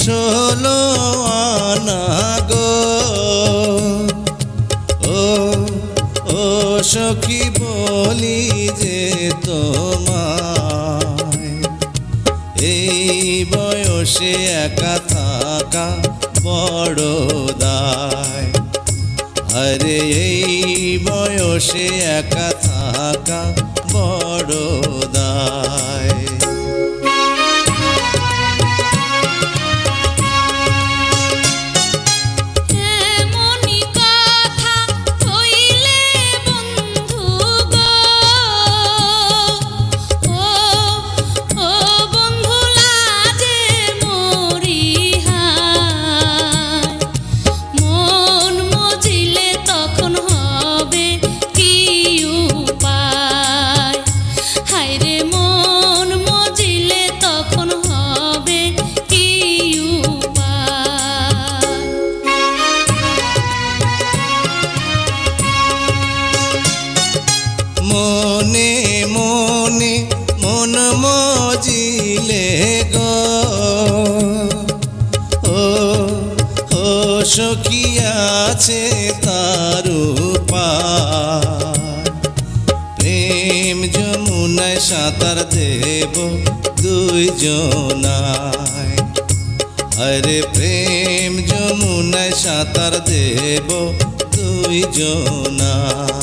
ষোলো আনা গো। ও ও সখী, বলি যে তোমায়। এই বয়সে একা থাকা বড় দায়। আরে এই বয়সে একা থাকা বড় দায়। মন মজিলে গো। ও ও সখী আছে তার। প্রেম যমুনায় সাঁতার দেব দুইজনায়। আরে প্রেম যমুনায় সাঁতার দেব দুইজনায়। যমুনার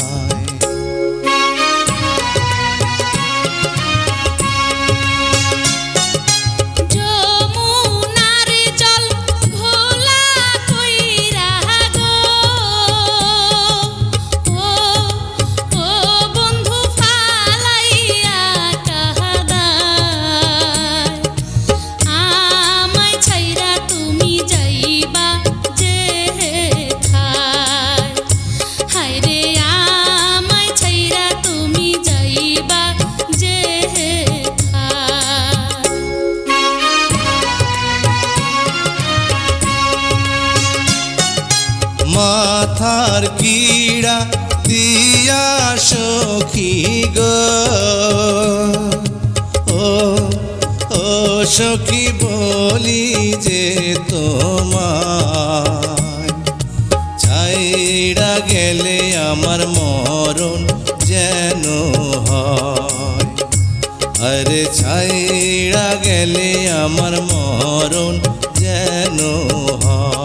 মাথার কিড়া দিয়া সখী গো। ও ও সখী, বলি যে তোমায়, ছাইড়া গেলে আমার মরণ যেন আরে ছাইড়া গেলে আমার মরণ যেন হয়।